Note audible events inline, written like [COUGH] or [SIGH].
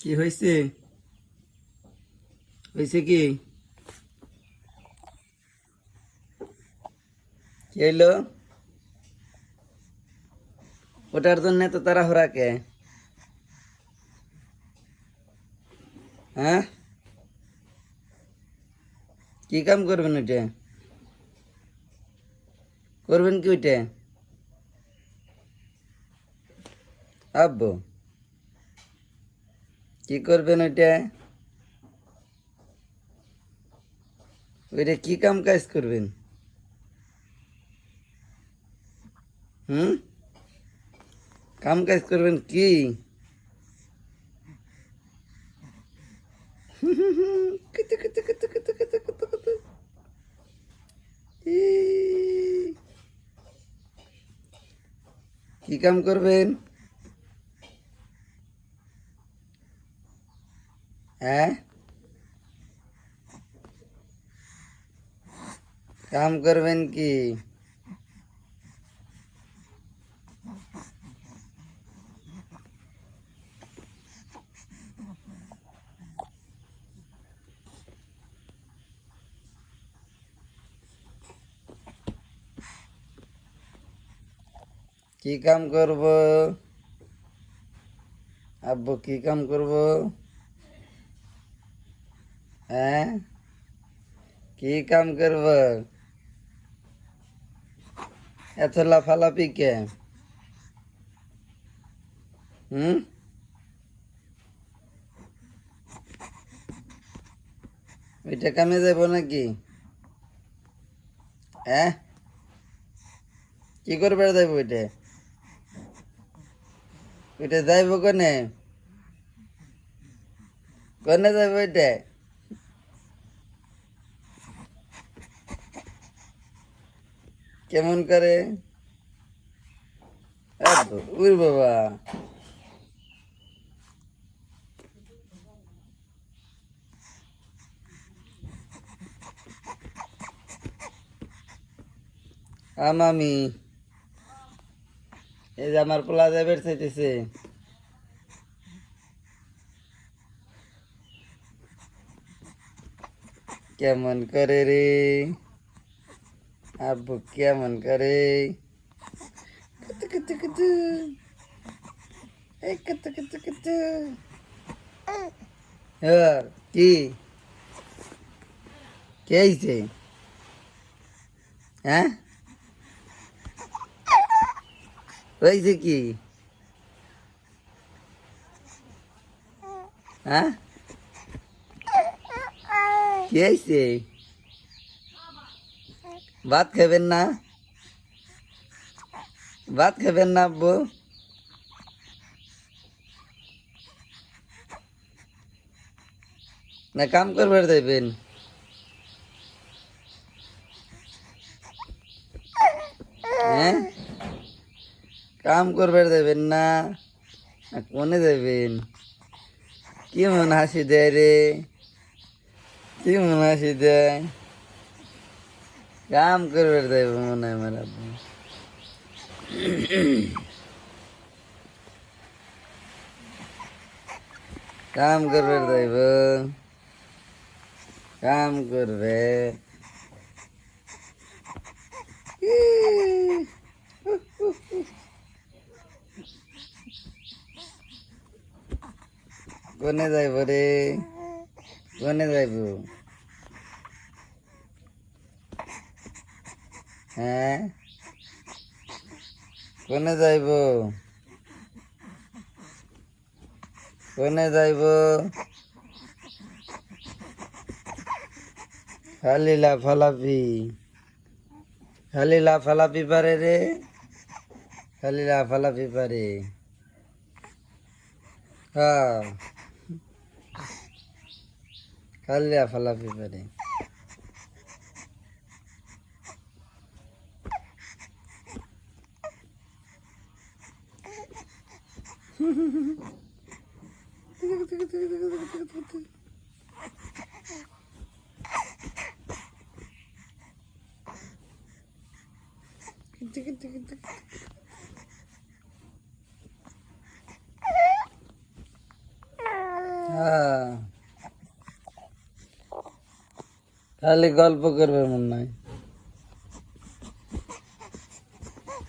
কি হয়েছে হয়েছে কি কি হইলো ওটার জন্য তো তারা হরাকে হ্যাঁ কি কাম করবেন ওইটা করবেন কি ওইটা আব্বু কি করবেন ওইটা? ওইটা কি কাম কাজ করবেন? হুম? কাম কাজ করবেন কি। [LAUGHS] কি কাম করবেন? হ্যাঁ কাম করবেন কি কি কাম করব আব্বু কি কাম করব হ্যাঁ কি কাম করব এত লাফালাফি কে হুম ওইটা কামে যাব নাকি হ্যাঁ কি করবে যাইব ওইটা ওইটা যাইব কনে কনে যাইব ওইটা কেমন করে? উর বাবা। আমি এই যে আমার পোলা যাবের চাইতেছে কেমন করে রে? अब क्या मन करे। कत कत कत। ए, कत कत कत। यार की? कैसे हैं? वैसे की? हाँ? कैसे ভাত খাবেন না? ভাত খাবেন না, আব্বু? না, কাম করবার দেবেন হ্যাঁ? কাম করবার দেবেন না? কোনে দেবেন কি মন হাসি দেয় রে? কি মন হাসি দেয়? काम कर बैठता है मन है मेरा काम कर बैठता है काम कर बे कोने जाए बड़े कोने जाए হ্যাঁ? কোনে যাইব? কোনে যাইব? খালি লাফালাফি খালি লাফালাফি পারে রে। খালি লাফালাফি পারে। হ্যাঁ। খালি লাফালাফি পারে। হ্যাঁ। খালি গল্প করবে মনে হয়।